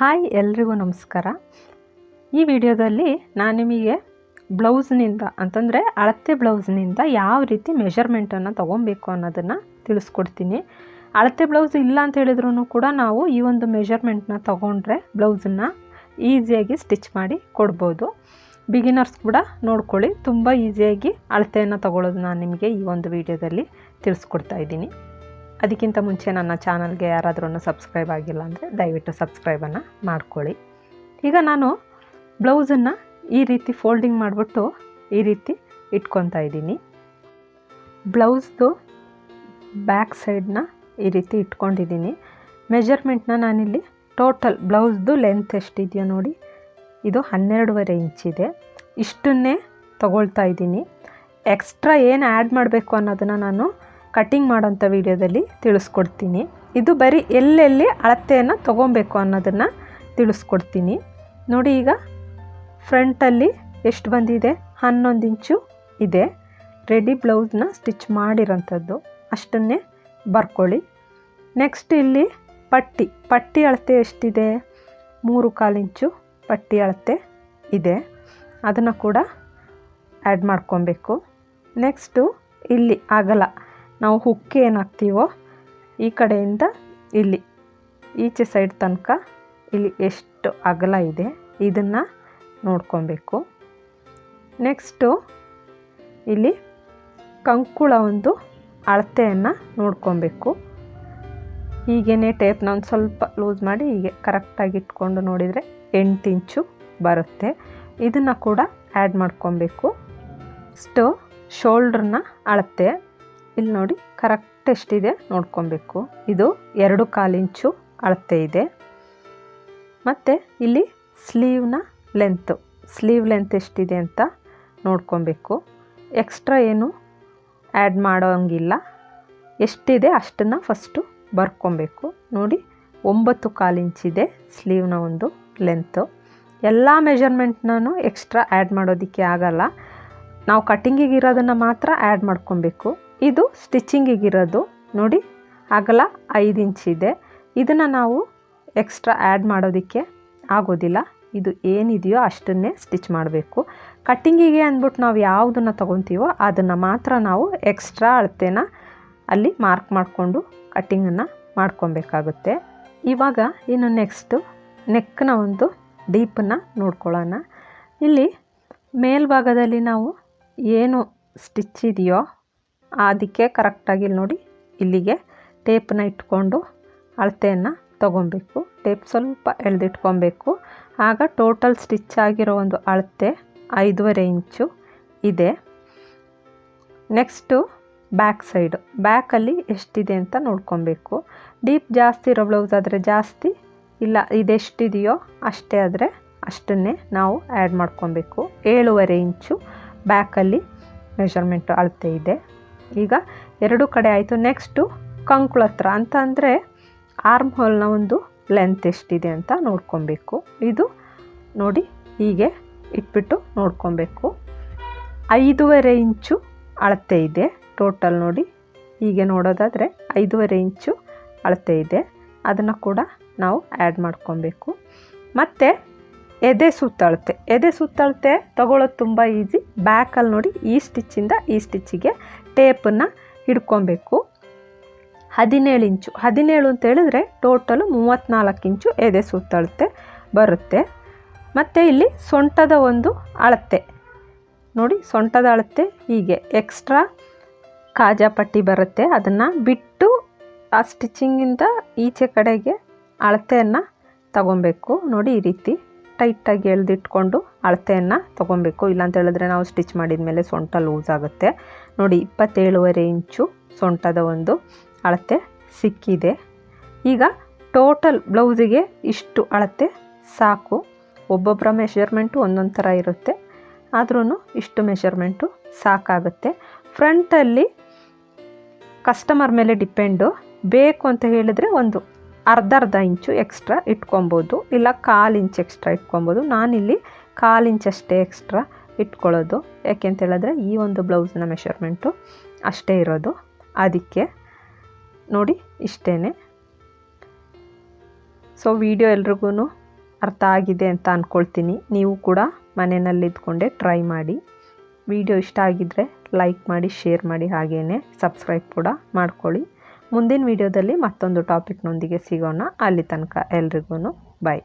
Hi ಎಲ್ರಿಗೂ ನಮಸ್ಕಾರ. ಈ ವಿಡಿಯೋದಲ್ಲಿ ನಾನು ನಿಮಗೆ ಬ್ಲೌಸ್ನಿಂದ ಅಂತಂದರೆ ಅಳತೆ ಬ್ಲೌಸ್ನಿಂದ ಯಾವ ರೀತಿ ಮೆಷರ್ಮೆಂಟನ್ನು ತೊಗೊಬೇಕು ಅನ್ನೋದನ್ನು ತಿಳಿಸ್ಕೊಡ್ತೀನಿ. ಅಳತೆ ಬ್ಲೌಸ್ ಇಲ್ಲ ಅಂತ ಹೇಳಿದ್ರೂ ಕೂಡ ನಾವು ಈ ಒಂದು ಮೆಷರ್ಮೆಂಟ್ನ ತೊಗೊಂಡ್ರೆ ಬ್ಲೌಸನ್ನು ಈಸಿಯಾಗಿ ಸ್ಟಿಚ್ ಮಾಡಿ ಕೊಡ್ಬೋದು. ಬಿಗಿನರ್ಸ್ ಕೂಡ ನೋಡ್ಕೊಳ್ಳಿ, ತುಂಬ ಈಸಿಯಾಗಿ ಅಳತೆಯನ್ನು ತಗೊಳ್ಳೋದು ನಾನು ನಿಮಗೆ ಈ ಒಂದು ವಿಡಿಯೋದಲ್ಲಿ ತಿಳಿಸ್ಕೊಡ್ತಾ ಇದ್ದೀನಿ. ಅದಕ್ಕಿಂತ ಮುಂಚೆ ನನ್ನ ಚಾನಲ್ಗೆ ಯಾರಾದ್ರೂ ಸಬ್ಸ್ಕ್ರೈಬ್ ಆಗಿಲ್ಲ ಅಂದರೆ ದಯವಿಟ್ಟು ಸಬ್ಸ್ಕ್ರೈಬನ್ನು ಮಾಡ್ಕೊಳ್ಳಿ. ಈಗ ನಾನು ಬ್ಲೌಸನ್ನು ಈ ರೀತಿ ಫೋಲ್ಡಿಂಗ್ ಮಾಡಿಬಿಟ್ಟು ಈ ರೀತಿ ಇಟ್ಕೊತಾ ಇದ್ದೀನಿ. ಬ್ಲೌಸ್ದು ಬ್ಯಾಕ್ ಸೈಡನ್ನ ಈ ರೀತಿ ಇಟ್ಕೊಂಡಿದ್ದೀನಿ. ಮೆಜರ್ಮೆಂಟ್ನ ನಾನಿಲ್ಲಿ ಟೋಟಲ್ ಬ್ಲೌಸ್ದು ಲೆಂತ್ ಎಷ್ಟಿದೆಯೋ ನೋಡಿ, ಇದು ಹನ್ನೆರಡೂವರೆ ಇಂಚಿದೆ ಇಷ್ಟನ್ನೇ ತಗೊಳ್ತಾ ಇದ್ದೀನಿ. ಎಕ್ಸ್ಟ್ರಾ ಏನು ಆ್ಯಡ್ ಮಾಡಬೇಕು ಅನ್ನೋದನ್ನು ನಾನು ಕಟ್ಟಿಂಗ್ ಮಾಡೋಂಥ ವಿಡಿಯೋದಲ್ಲಿ ತಿಳಿಸ್ಕೊಡ್ತೀನಿ. ಇದು ಬರೀ ಎಲ್ಲೆಲ್ಲಿ ಅಳತೆಯನ್ನು ತೊಗೊಬೇಕು ಅನ್ನೋದನ್ನು ತಿಳಿಸ್ಕೊಡ್ತೀನಿ. ನೋಡಿ ಈಗ ಫ್ರಂಟಲ್ಲಿ ಎಷ್ಟು ಬಂದಿದೆ? ಹನ್ನೊಂದು ಇಂಚು ಇದೆ. Ready ಬ್ಲೌಸ್ನ stitch ಮಾಡಿರೋಂಥದ್ದು. ಅಷ್ಟನ್ನೇ ಬರ್ಕೊಳ್ಳಿ. ನೆಕ್ಸ್ಟ್ ಇಲ್ಲಿ ಪಟ್ಟಿ. ಪಟ್ಟಿ ಅಳತೆ ಎಷ್ಟಿದೆ? ಮೂರು ಕಾಲು ಇಂಚು ಪಟ್ಟಿ ಅಳತೆ ಇದೆ. ಅದನ್ನು ಕೂಡ ಆ್ಯಡ್ ಮಾಡ್ಕೊಬೇಕು. ನೆಕ್ಸ್ಟು ಇಲ್ಲಿ ಅಗಲ. ನಾವು ಹುಕ್ಕಿ ಏನು ಹಾಕ್ತೀವೋ ಈ ಕಡೆಯಿಂದ ಇಲ್ಲಿ, ಈಚೆ ಸೈಡ್ ತನಕ ಇಲ್ಲಿ ಎಷ್ಟು ಅಗಲ ಇದೆ ಇದನ್ನು ನೋಡ್ಕೊಬೇಕು. ನೆಕ್ಸ್ಟು ಇಲ್ಲಿ ಕಂಕುಳ ಒಂದು ಅಳತೆಯನ್ನು ನೋಡ್ಕೊಬೇಕು. ಹೀಗೇ ಟೇಪ್ನ ಒಂದು ಸ್ವಲ್ಪ ಲೂಸ್ ಮಾಡಿ ಹೀಗೆ ಕರೆಕ್ಟಾಗಿ ಇಟ್ಕೊಂಡು ನೋಡಿದರೆ ಎಂಟು ಇಂಚು ಬರುತ್ತೆ. ಇದನ್ನು ಕೂಡ ಆ್ಯಡ್ ಮಾಡ್ಕೊಬೇಕು. ನೆಕ್ಸ್ಟು ಶೋಲ್ಡ್ರನ್ನ ಅಳತೆ. ಇಲ್ಲಿ ನೋಡಿ ಕರೆಕ್ಟ್ ಎಷ್ಟಿದೆ ನೋಡ್ಕೊಬೇಕು. ಇದು ಎರಡು ಕಾಲಿಂಚು ಅಳತೆ ಇದೆ. ಮತ್ತು ಇಲ್ಲಿ ಸ್ಲೀವ್ನ ಲೆಂತು ಸ್ಲೀವ್ ಲೆಂತ್ ಎಷ್ಟಿದೆ ಅಂತ ನೋಡ್ಕೊಬೇಕು. ಎಕ್ಸ್ಟ್ರಾ ಏನು ಆ್ಯಡ್ ಮಾಡೋಂಗಿಲ್ಲ. ಎಷ್ಟಿದೆ ಅಷ್ಟನ್ನು ಫಸ್ಟು ಬರ್ಕೊಬೇಕು. ನೋಡಿ ಒಂಬತ್ತು ಕಾಲಿಂಚಿದೆ ಸ್ಲೀವ್ನ ಒಂದು ಲೆಂತು ಎಲ್ಲ ಮೆಜರ್ಮೆಂಟ್ನೂ ಎಕ್ಸ್ಟ್ರಾ ಆ್ಯಡ್ ಮಾಡೋದಕ್ಕೆ ಆಗಲ್ಲ. ನಾವು ಕಟ್ಟಿಂಗಿಗೆ ಇರೋದನ್ನು ಮಾತ್ರ ಆ್ಯಡ್ ಮಾಡ್ಕೊಬೇಕು. ಇದು ಸ್ಟಿಚಿಂಗಿಗಿರೋದು ನೋಡಿ, ಅಗಲ ಐದು ಇಂಚಿದೆ ಇದನ್ನು ನಾವು ಎಕ್ಸ್ಟ್ರಾ ಆ್ಯಡ್ ಮಾಡೋದಕ್ಕೆ ಆಗೋದಿಲ್ಲ. ಇದು ಏನಿದೆಯೋ ಅಷ್ಟನ್ನೇ ಸ್ಟಿಚ್ ಮಾಡಬೇಕು. ಕಟ್ಟಿಂಗಿಗೆ ಅಂದ್ಬಿಟ್ಟು ನಾವು ಯಾವುದನ್ನು ತೊಗೊತೀವೋ ಅದನ್ನು ಮಾತ್ರ ನಾವು ಎಕ್ಸ್ಟ್ರಾ ಅಳತೆನ ಅಲ್ಲಿ ಮಾರ್ಕ್ ಮಾಡಿಕೊಂಡು ಕಟ್ಟಿಂಗನ್ನು ಮಾಡ್ಕೊಬೇಕಾಗುತ್ತೆ. ಇವಾಗ ಇನ್ನು ನೆಕ್ಸ್ಟು ನೆಕ್ನ ಒಂದು ಡೀಪನ್ನು ನೋಡ್ಕೊಳ್ಳೋಣ. ಇಲ್ಲಿ ಮೇಲ್ಭಾಗದಲ್ಲಿ ನಾವು ಏನು ಸ್ಟಿಚ್ ಇದೆಯೋ ಅದಕ್ಕೆ ಕರೆಕ್ಟಾಗಿ ಇಲ್ಲಿ ನೋಡಿ, ಇಲ್ಲಿಗೆ ಟೇಪನ್ನ ಇಟ್ಕೊಂಡು ಅಳತೆಯನ್ನು ತೊಗೊಬೇಕು. ಟೇಪ್ ಸ್ವಲ್ಪ ಎಳೆದಿಟ್ಕೊಬೇಕು. ಆಗ ಟೋಟಲ್ ಸ್ಟಿಚ್ ಆಗಿರೋ ಒಂದು ಅಳತೆ ಐದೂವರೆ ಇಂಚು ಇದೆ. Next back side. ಬ್ಯಾಕಲ್ಲಿ ಎಷ್ಟಿದೆ ಅಂತ ನೋಡ್ಕೊಬೇಕು. ಡೀಪ್ ಜಾಸ್ತಿ ಇರೋ ಬ್ಲೌಸ್ ಆದರೆ ಜಾಸ್ತಿ, ಇಲ್ಲ ಇದೆಷ್ಟಿದೆಯೋ ಅಷ್ಟೇ ಆದರೆ ಅಷ್ಟನ್ನೇ ನಾವು ಆ್ಯಡ್ ಮಾಡ್ಕೊಬೇಕು. ಏಳುವರೆ ಇಂಚು ಬ್ಯಾಕಲ್ಲಿ ಮೆಷರ್ಮೆಂಟು ಅಳತೆ ಇದೆ. ಈಗ ಎರಡು ಕಡೆ ಆಯಿತು. ನೆಕ್ಸ್ಟು ಕಂಕುಳ ಹತ್ರ ಅಂತ ಅಂದರೆ ಆರ್ಮ್ ಹೋಲ್ನ ಒಂದು ಲೆಂತ್ ಎಷ್ಟಿದೆ ಅಂತ ನೋಡ್ಕೊಬೇಕು. ಇದು ನೋಡಿ ಹೀಗೆ ಇಟ್ಬಿಟ್ಟು ನೋಡ್ಕೊಬೇಕು. ಐದೂವರೆ ಇಂಚು ಅಳತೆ ಇದೆ ಟೋಟಲ್ ನೋಡಿ. ಹೀಗೆ ನೋಡೋದಾದರೆ ಐದೂವರೆ ಇಂಚು ಅಳತೆ ಇದೆ. ಅದನ್ನು ಕೂಡ ನಾವು ಆ್ಯಡ್ ಮಾಡ್ಕೊಬೇಕು. ಮತ್ತು ಎದೆ ಸುತ್ತಳತೆ. ಎದೆ ಸುತ್ತಳತೆ ತಗೊಳ್ಳೋದು ತುಂಬ ಈಸಿ. ಬ್ಯಾಕಲ್ಲಿ ನೋಡಿ ಈ ಸ್ಟಿಚ್ಚಿಂದ ಈ ಸ್ಟಿಚ್ಚಿಗೆ ಟೇಪನ್ನು ಹಿಡ್ಕೊಬೇಕು. ಹದಿನೇಳು ಇಂಚು. ಹದಿನೇಳು ಅಂತ ಹೇಳಿದ್ರೆ ಟೋಟಲು ಮೂವತ್ತ್ನಾಲ್ಕು ಇಂಚು ಎದೆ ಸುತ್ತಳತೆ ಬರುತ್ತೆ. ಮತ್ತು ಇಲ್ಲಿ ಸೊಂಟದ ಒಂದು ಅಳತೆ. ನೋಡಿ ಸೊಂಟದ ಅಳತೆ ಹೀಗೆ. ಎಕ್ಸ್ಟ್ರಾ ಕಾಜಾ ಪಟ್ಟಿ ಬರುತ್ತೆ. ಅದನ್ನು ಬಿಟ್ಟು ಆ ಸ್ಟಿಚ್ಚಿಂಗಿಂದ ಈಚೆ ಕಡೆಗೆ ಅಳತೆಯನ್ನು ತಗೊಬೇಕು. ನೋಡಿ ಈ ರೀತಿ. ಟೈಟಾಗಿ ಎಳೆದಿಟ್ಕೊಂಡು ಅಳತೆಯನ್ನು ತೊಗೊಬೇಕು. ಇಲ್ಲಾಂತ ಹೇಳಿದ್ರೆ ನಾವು ಸ್ಟಿಚ್ ಮಾಡಿದ ಮೇಲೆ ಸೊಂಟ ಲೂಸ್ ಆಗುತ್ತೆ. ನೋಡಿ, ಇಪ್ಪತ್ತೇಳುವರೆ ಇಂಚು ಸೊಂಟದ ಒಂದು ಅಳತೆ ಸಿಕ್ಕಿದೆ. ಈಗ ಟೋಟಲ್ ಬ್ಲೌಸಿಗೆ ಇಷ್ಟು ಅಳತೆ ಸಾಕು. ಒಬ್ಬೊಬ್ಬರ ಮೆಷರ್ಮೆಂಟು ಒಂದೊಂದು ಥರ ಇರುತ್ತೆ. ಆದ್ರೂ ಇಷ್ಟು ಮೆಷರ್ಮೆಂಟು ಸಾಕಾಗುತ್ತೆ. ಫ್ರಂಟಲ್ಲಿ ಕಸ್ಟಮರ್ ಮೇಲೆ ಡಿಪೆಂಡು ಬೇಕು ಅಂತ ಹೇಳಿದರೆ ಒಂದು ಅರ್ಧ ಅರ್ಧ ಇಂಚು ಎಕ್ಸ್ಟ್ರಾ ಇಟ್ಕೊಬೋದು, ಇಲ್ಲ ಕಾಲು ಇಂಚ್ ಎಕ್ಸ್ಟ್ರಾ ಇಟ್ಕೊಬೋದು. ನಾನಿಲ್ಲಿ ಕಾಲು ಅಷ್ಟೇ ಎಕ್ಸ್ಟ್ರಾ ಇಟ್ಕೊಳ್ಳೋದು. ಯಾಕೆ ಅಂತ ಹೇಳಿದ್ರೆ, ಈ ಒಂದು ಬ್ಲೌಸ್ನ ಮೆಷರ್ಮೆಂಟು ಅಷ್ಟೇ ಇರೋದು. ಅದಕ್ಕೆ ನೋಡಿ ಇಷ್ಟೇ ಸೊ ವಿಡಿಯೋ ಎಲ್ರಿಗೂ ಅರ್ಥ ಆಗಿದೆ ಅಂತ ಅಂದ್ಕೊಳ್ತೀನಿ ನೀವು ಕೂಡ ಮನೆಯಲ್ಲಿದ್ದುಕೊಂಡೆ ಟ್ರೈ ಮಾಡಿ. ವಿಡಿಯೋ ಇಷ್ಟ ಆಗಿದ್ದರೆ ಲೈಕ್ ಮಾಡಿ ಶೇರ್ ಮಾಡಿ ಹಾಗೆಯೇ ಸಬ್ಸ್ಕ್ರೈಬ್ ಕೂಡ ಮಾಡ್ಕೊಳ್ಳಿ. ಮುಂದಿನ ವಿಡಿಯೋದಲ್ಲಿ ಮತ್ತೊಂದು ಟಾಪಿಕ್ನೊಂದಿಗೆ ಸಿಗೋಣ. ಅಲ್ಲಿ ತನಕ ಎಲ್ರಿಗೂ ಬಾಯ್